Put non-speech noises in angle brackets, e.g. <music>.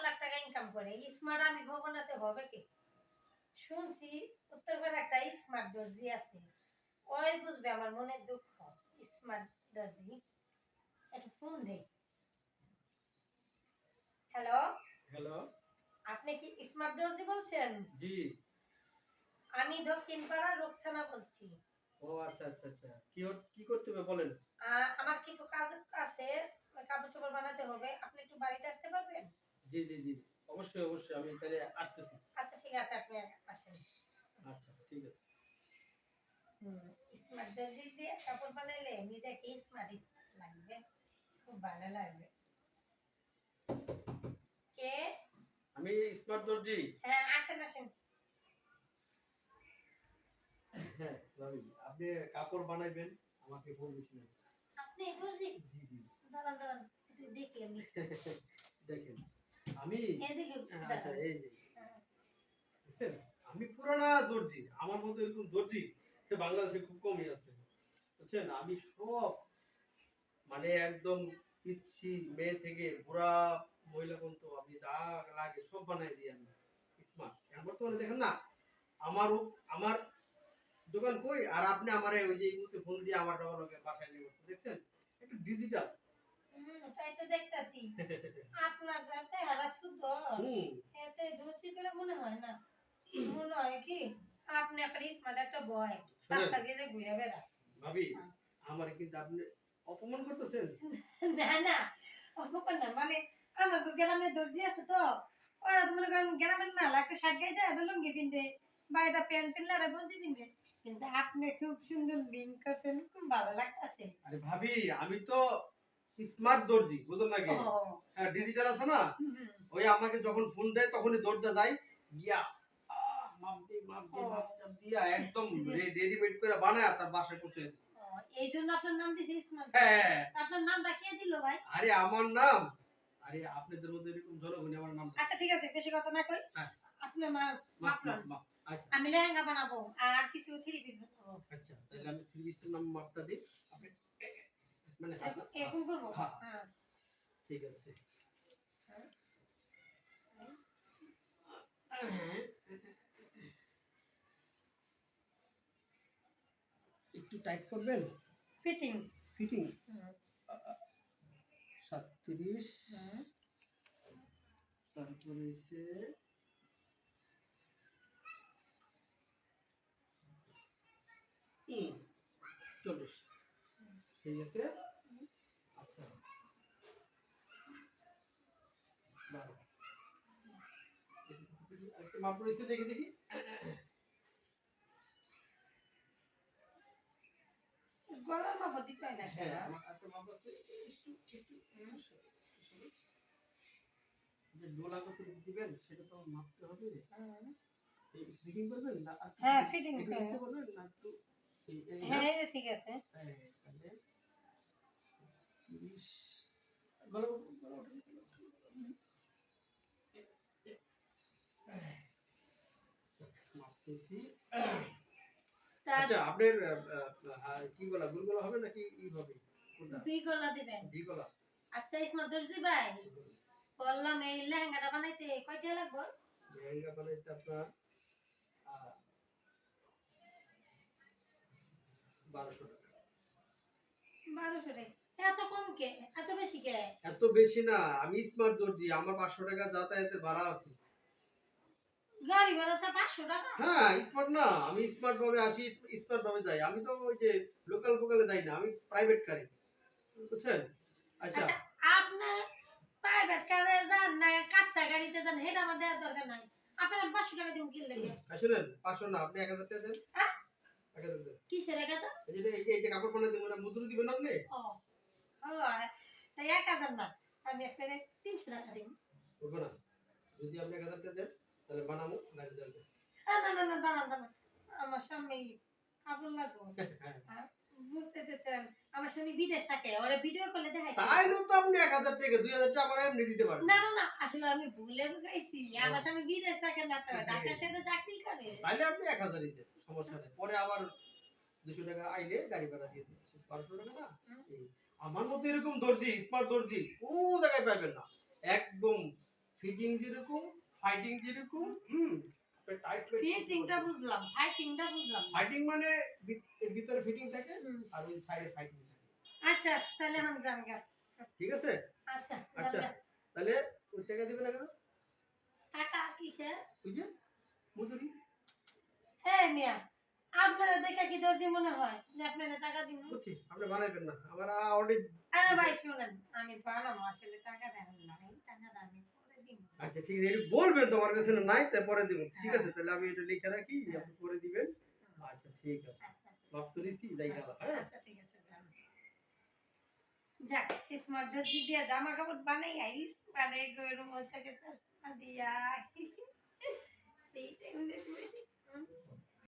লাখ টাকা ইনকাম করে। স্মার্ট আমি ভবনাতে হবে কি? শুনছি উত্তর উত্তরপাড়ে একটা স্মার্ট দর্জি আছে। ওই বুঝবে আমার মনের দুঃখ। স্মার্ট দর্জি। একটা ফোন দে। হ্যালো হ্যালো আপনি কি স্মার্ট দর্জি বলছেন? জি। আমি দক্ষিণ পাড়া রোকসানা বলছি। ও আচ্ছা আচ্ছা আচ্ছা। কি কি করতে হবে বলেন? আমার কিছু কাজ আছে। কাপড় চোপড় বানাতে হবে। আপনি একটু বাড়িতে আসতে পারবেন? জি জি জি। অবশ্যই অবশ্যই আমি তাহলে আসতেছি। আচ্ছা ঠিক আছে আপনি আসেন। আচ্ছা ঠিক আছে। স্মার্ট দর্জি দিয়ে কাপড় বানাইলে নিজেকে স্মার্ট লাগবে খুব ভালো লাগবে। কে? আমি স্মার্ট দর্জি। হ্যাঁ আসেন আসেন। হ্যাঁ আপনি কাপড় বানাইবেন আমাকে ফোন দিছিলেন। আপনি দর্জি? জি জি। দাঁড়ান দাঁড়ান দেখি আমি। <laughs> দেখেন। আমি আচ্ছা এই যে। হ্যাঁ। বুঝছেন? আমি পুরানা দর্জি আমার মতো এরকম দর্জি সে বাংলাদেশে খুব কমই আছে। বুঝছেন? আমি সব মানে একদম পিচ্ছি মেয়ে থেকে বুড়া মহিলা পর্যন্ত আমি যা লাগে সব বানাই দিই আমি। স্মার্ট। এখন বর্তমানে দেখেন না আমারও আমার দোকান কই? আর আপনি আমার ওই যে এই মুহূর্তে ফোন দিয়ে আমার ডবল বাসায় নিয়ে বসছেন দেখছেন? একটু ডিজিটাল হুম, দেখতাছি। আপনার যা চেহারা শুদ্ধ এতে দর্জি করে মনে হয় না? মনে হয় কি আপনি একটা স্মার্ট একটা বয় রাস্তা গেলে ঘুরে বেড়া ভাবি আমার কিন্তু আপনি অপমান করতেছেন। না না অপমান না মানে আমার গ্রামে দর্জি আছে তো। ওরা তো মনে করেন গ্রামের না একটা শার্ট গাইতে একটা লুঙ্গি পিনবে বা প্যান্ট পিনলে একটা গঞ্জি পিনবে। কিন্তু আপনি খুব সুন্দর লিঙ্ক করছেন খুব ভালো লাগতেছে। আরে ভাবি আমি তো স্মার্ট দর্জি বুঝলেন নাকি? হ্যাঁ ডিজিটাল আছে না? ওই আমাকে যখন ফোন দেয় তখনই দরজা যাই গিয়া আহ, মাপ দিয়ে মাপ দিয়ে মাপ টাপ দিয়া একদম রেডিমেড করে বানায় তার বাসায় পৌঁছে এই জন্য আপনার নাম দিয়েছে স্মার্ট হ্যাঁ। আপনার নামটা কে দিল ভাই? আরে আমার নাম? আরে আপনাদের মধ্যে এরকম জনগণই আমার নাম আচ্ছা ঠিক আছে বেশি কথা না কই। হ্যাঁ। আপনি আমার মাপলাম আচ্ছা। আমি লেহেঙ্গা বানাবো আর কিছু থ্রি পিস বানাবো আচ্ছা তাহলে আমি থ্রি পিসের নাম মাপটা দিই। আপনি মানে এরকম- এরকম করব? হ্যাঁ। হ্যাঁ। ঠিক আছে। একটু টাইট করবেন? ফিটিং ফিটিং সাতত্রিশ। তারপরে হচ্ছে চল্লিশ। ঠিক আছে আচ্ছা বারো মাপ রয়েছে দেখি দেখি। গলার মাপ দিতে হয় না হ্যাঁ একটা মাপ আছে। একটু একটু যে ডোলা কত দিবেন সেটা তো মাপতে হবে। ফিটিং করবেন হ্যাঁ, করবেন না? একটু হ্যাঁ এটা ঠিক আছে হ্যাঁ, তাহলে 30 গলা উঠুন, গলা উঠুন, গলা উঠুন। এ- এ- মাপতেছি। আচ্ছা আপনার কি গলা গুল গলা হবে নাকি ই হবে? দুই গলা দিবেন। ডি গলা। আচ্ছা ইসমত দর্জি ভাই বললাম এই লেহেঙ্গাটা বানাইতে কয়টা লাগবে? লেহেঙ্গা বানাইতে আপনার বারোশো টাকা। বারোশো টাকা। এত কম কে? এত বেশি কে? এত বেশি না আমি স্মার্ট দর্জি আমার পাঁচশো টাকা যাতায়াতের ভাড়া আছে। গাড়ি ভাড়া আছে পাঁচশো টাকা? হ্যাঁ স্মার্ট না আমি স্মার্ট ভাবে আসি স্মার্ট ভাবে যাই। আমি তো ওই যে লোকাল ফোকালে যাই না আমি প্রাইভেট কারে বুঝছেন? আচ্ছা। আচ্ছা আপনি প্রাইভেট কারে যান না কাটটা গাড়িতে যান আমার দেওয়ার দরকার নাই। আপনার পাঁচশো টাকা দিব কিনলে আর শুনেন পাঁচশো না আপনি এক হাজার টাকা দেন? এক হাজার দেন। কিসের এক হাজার? এই যে এই যে- এই যে কাপড় বানাতে দেবো না মজুরি দিবেন না আপনি? ও ও তাই এক হাজার না আমি একটা তিনশো টাকা দিব। না। যদি আপনি এক হাজার টাকা দেন তাহলে দেবেন না না না দাঁড়ান দাঁড়ান। আমার স্বামী কাপড় লাগবো <laughs> হ্যাঁ আমার স্বামী বিদেশ থাকে ওরা ভিডিও করলে দেখাই তাইলে তো আপনি এক হাজার টাকা টাকা আমার এমনি দিতে পারেন না না না আসলে আমি ভুলে গেছি। আমার স্বামী বিদেশ থাকে না তো ঢাকা শহরে চাকরি করে। তাইলে আপনি এক হাজারই সমস্যা নেই। পরে আবার টাকা আইলে গাড়ি ভাড়া দিয়ে টাকা না? আমার মতো এরকম দর্জি স্মার্ট দর্জি কোনো জায়গায় পাবেন না। একদম ফিটিং যেরকম ফাইটিং যেরকম হুম। ফিটিংটা বুঝলাম ফাইটিংটা বুঝলাম। না। ফাইটিং মানে ভিতরে ফিটিং থাকে আর ওই সাইডে ফাইটিং থাকে। আচ্ছা তাহলে এখন যান গা। ঠিক আছে? আচ্ছা আচ্ছা। তাহলে ওই টাকা দিবেন না কেন? টাকা কিসের? ওই যে মজুরি। হ্যাঁ মিয়া আপনারা দেখে কি দর্জি মনে হয় যে আপনারা টাকা দিন? বুঝছি আপনি বানাইবেন না আমার অর্ডার আরে ভাই শুনেন আমি বানাবো আসলে টাকা টাকাটা আমি পরে দিব আচ্ছা ঠিক আছে বলবেন তোমার কাছে নাই তাই পরে দিব। ঠিক আছে তাহলে আমি এটা লিখে রাখি আপনি পরে দিবেন। আচ্ছা ঠিক আছে। আচ্ছা তো নিছি যাই গেল হ্যাঁ? আচ্ছা ঠিক আছে যাক স্মার্ট ড্রেস দিয়া জামা কাপড় বানাই আইস বানাই গরম হচ্ছে কে দিয়া। এই দেখুন দেখুন